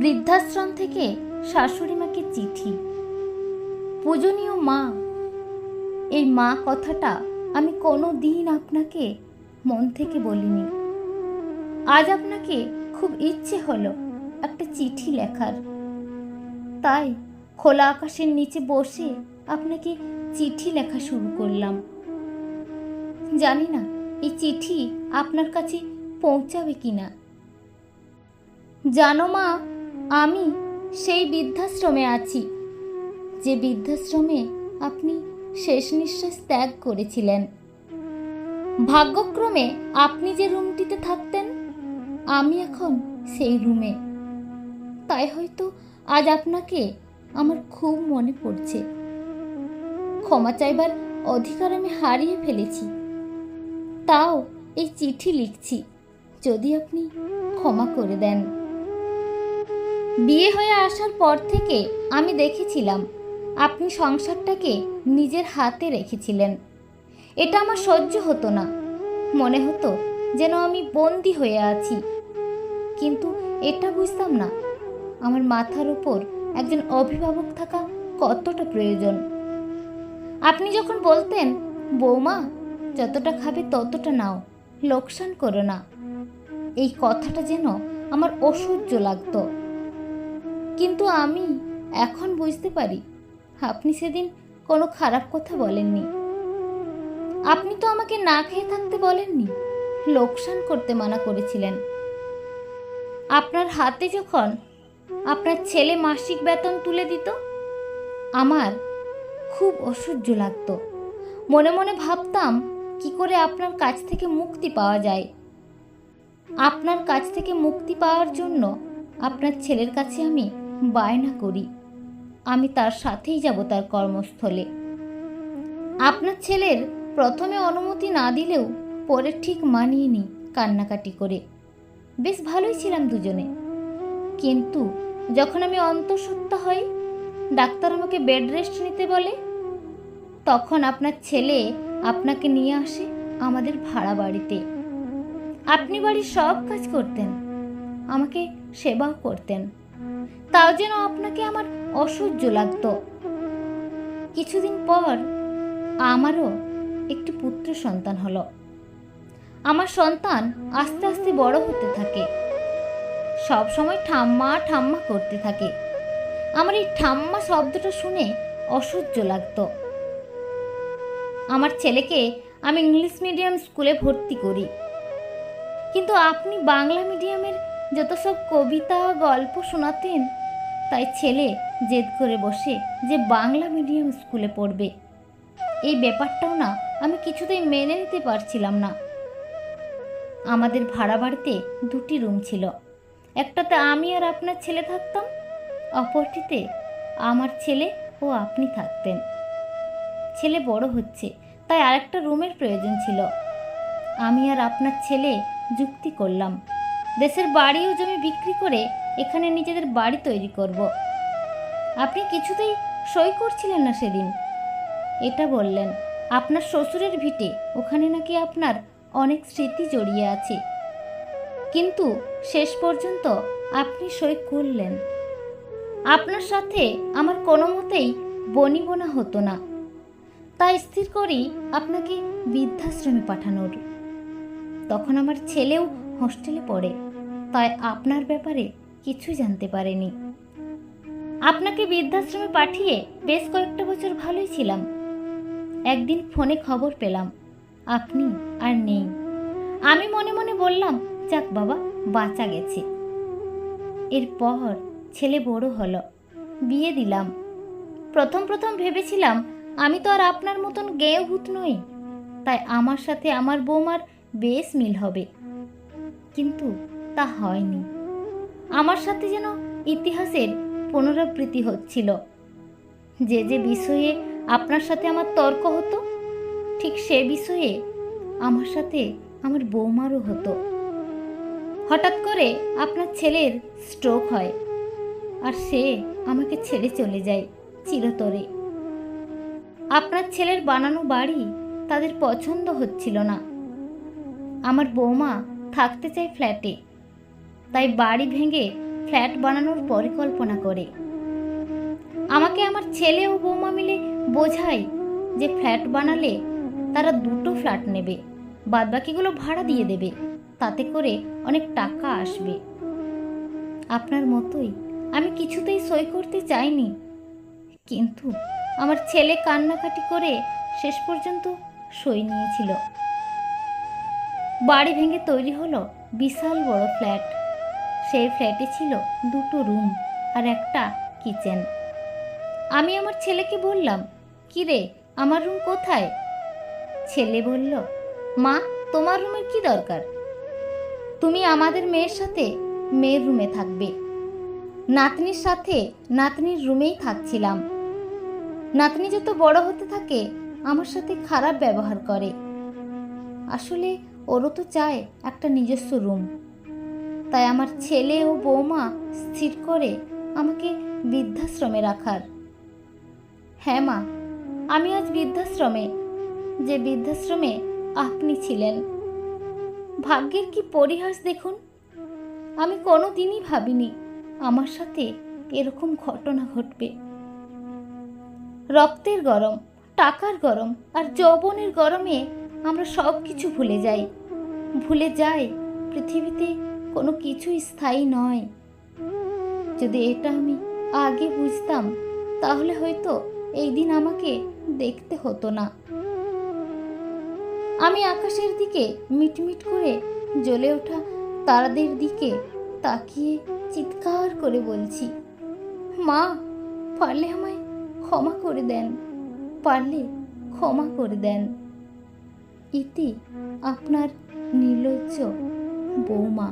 বৃদ্ধাশ্রম থেকে শাশুড়ি মাকে চিঠি। পূজনীয় মা, এই মা কথাটা আমি কোনো দিন আপনাকে মন থেকে বলিনি। আজ আপনাকে খুব ইচ্ছে হলো একটা চিঠি লেখার। তাই খোলা আকাশের নিচে বসে আপনাকে চিঠি লেখা শুরু করলাম। জানি না, এই চিঠি আপনার কাছে পৌঁছাবে কি না জানো মা আমি সেই বৃদ্ধাশ্রমে আছি। যে বৃদ্ধাশ্রমে আপনি শেষ নিঃশ্বাস ত্যাগ করেছিলেন। ভাগ্যক্রমে আপনি যে রুমটিতে থাকতেন, আমি এখন সেই রুমে। তাই হয়তো আজ আপনাকে আমার খুব মনে পড়ছে। ক্ষমা চাইবার অধিকার আমি হারিয়ে ফেলেছি। তাও এই চিঠি লিখছি। যদি আপনি ক্ষমা করে দেন। বিয়ে হয়ে আসার পর থেকে আমি দেখেছিলাম আপনি সংসারটাকে নিজের হাতে রেখেছিলেন। এটা আমার সহ্য হতো না। মনে হতো যেন আমি বন্দি হয়ে আছি। কিন্তু এটা বুঝতাম না। আমার মাথার উপর একজন অভিভাবক থাকা কতটা প্রয়োজন। আপনি যখন বলতেন, বৌমা, যতটা খাবে ততটা নাও, লোকসান করো না। এই কথাটা যেন আমার অসহ্য লাগতো। কিন্তু আমি এখন বুঝতে পারি আপনি সেদিন কোনো খারাপ কথা বলেননি। আপনি তো আমাকে না খেয়ে থাকতে বলেননি। লোকসান করতে মানা করেছিলেন। আপনার হাতে যখন আপনার ছেলে মাসিক বেতন তুলে দিত, আমার খুব অসহ্য লাগতো। মনে মনে ভাবতাম, কি করে আপনার কাছ থেকে মুক্তি পাওয়া যায়। আপনার কাছ থেকে মুক্তি পাওয়ার জন্য আপনার ছেলের কাছে আমি বায়না করি। আমি তার সাথেই যাব তার কর্মস্থলে। আপনার ছেলের প্রথমে অনুমতি না দিলেও পরে ঠিক মানিয়ে নি কান্নাকাটি করে। বেশ ভালোই ছিলাম দুজনে। কিন্তু যখন আমি অন্তঃসত্ত্বা হই, ডাক্তার আমাকে বেড রেস্ট নিতে বলে, তখন আপনার ছেলে আপনাকে নিয়ে আসে আমাদের ভাড়া বাড়িতে। আপনি বাড়ির সব কাজ করতেন, আমাকে সেবাও করতেন। তাও যেন আপনাকে আমার অসহ্য লাগতো। কিছুদিন পর আমারও একটি পুত্র সন্তান হলো। আমার সন্তান আস্তে আস্তে বড় হতে থাকে। সব সময় ঠাম্মা ঠাম্মা করতে থাকে। আমার এই ঠাম্মা শব্দটা শুনে অসহ্য লাগতো। আমার ছেলেকে আমি ইংলিশ মিডিয়াম স্কুলে ভর্তি করি। কিন্তু আপনি বাংলা মিডিয়ামের যত সব কবিতা গল্প শোনাতেন, তাই ছেলে জেদ করে বসে যে বাংলা মিডিয়াম স্কুলে পড়বে। এই ব্যাপারটাও না আমি কিছুতেই মেনে নিতে পারছিলাম না। আমাদের ভাড়া বাড়িতে দুটি রুম ছিল। একটাতে আমি আর আপনার ছেলে থাকতাম, অপরটিতে আমার ছেলে ও আপনি থাকতেন। ছেলে বড় হচ্ছে, তাই আরেকটা রুমের প্রয়োজন ছিল। আমি আর আপনার ছেলে যুক্তি করলাম। দেশের বাড়ি ও জমি বিক্রি করে এখানে নিজেদের বাড়ি তৈরি করব। আপনি কিছুতেই সই করছিলেন না সেদিন। এটা বললেন, আপনার শ্বশুরের ভিটে, ওখানে নাকি আপনার অনেক স্মৃতি জড়িয়ে আছে। কিন্তু শেষ পর্যন্ত আপনি সই করলেন। আপনার সাথে আমার কোনো মতেই বনিবনা হতো না। তাই স্থির করি আপনাকে বৃদ্ধাশ্রমে পাঠানোর। তখন আমার ছেলেও হোস্টেলে পড়ে, তাই আপনার ব্যাপারে কিছু জানতে পারেনি। আপনাকে বৃদ্ধাশ্রমে পাঠিয়ে বেশ কয়েকটা বছর ভালোই ছিলাম। একদিন ফোনে খবর পেলাম, আপনি আর নেই। আমি মনে মনে বললাম, যাক বাবা, বাঁচা গেছে। এরপর ছেলে বড় হলো, বিয়ে দিলাম। প্রথম প্রথম ভেবেছিলাম, আমি তো আর আপনার মতন গেয়ে ভূত নই। তাই আমার সাথে আমার বৌমার বেশ মিল হবে। কিন্তু তা হয়নি। আমার সাথে যেন ইতিহাসের পুনরাবৃত্তি হচ্ছিল। যে যে বিষয়ে আপনার সাথে আমার তর্ক হতো, ঠিক সে বিষয়ে আমার সাথে আমার বৌমারও হতো। হঠাৎ করে আপনার ছেলের স্ট্রোক হয় আর সে আমাকে ছেড়ে চলে যায় চিরতরে। আপনার ছেলের বানানো বাড়ি তাদের পছন্দ হচ্ছিল না। আমার বৌমা থাকতে চায় ফ্ল্যাটে। তাই বাড়ি ভেঙে ফ্ল্যাট বানানোর পরিকল্পনা করে। আমাকে আমার ছেলে ও বৌমা মিলে বোঝায় যে ফ্ল্যাট বানালে তারা দুটো ফ্ল্যাট নেবে, বাদবাকিগুলো ভাড়া দিয়ে দেবে, তাতে করে অনেক টাকা আসবে। আপনার মতোই আমি কিছুতেই সই করতে চাইনি। কিন্তু আমার ছেলে কান্নাকাটি করে শেষ পর্যন্ত সই নিয়েছিল। বাড়ি ভেঙে তৈরি হলো বিশাল বড় ফ্ল্যাট। সেই ফ্ল্যাটে ছিল দুটো রুম আর একটা কিচেন। আমি আমার ছেলেকে বললাম, কি রে, আমার রুম কোথায়? ছেলে বলল, মা, তোমার রুমের কি দরকার? তুমি আমাদের মেয়ের সাথে মেয়ের রুমে থাকবে। নাতনির সাথে নাতনির রুমেই থাকছিলাম। নাতনি যত বড় হতে থাকে, আমার সাথে খারাপ ব্যবহার করে। আসলে ওরও তো চায় একটা নিজস্ব রুম। তাই আমার ছেলে ও বৌমা স্থির করে আমাকে বৃদ্ধাশ্রমে রাখার। হ্যাঁ মা, আমি আজ বৃদ্ধাশ্রমে, যে বৃদ্ধাশ্রমে আপনি ছিলেন। ভাগ্যের কি পরিহাস দেখুন? আমি কোনো দিনই ভাবিনি আমার সাথে এরকম ঘটনা ঘটবে। রক্তের গরম, টাকার গরম আর যৌবনের গরমে আমরা সব কিছু ভুলে যাই। ভুলে যাই, পৃথিবীতে কোনো কিছুই স্থায়ী নয়। যদি এটা আমি আগে বুঝতাম, তাহলে হয়তো এই দিন আমাকে দেখতে হতো না। আমি আকাশের দিকে মিটমিট করে জ্বলে ওঠা তারাদের দিকে তাকিয়ে চিৎকার করে বলছি, মা, পারলে আমায় ক্ষমা করে দেন, পারলে ক্ষমা করে দেন। ইতি আপনার নির্লজ্জ বৌমা।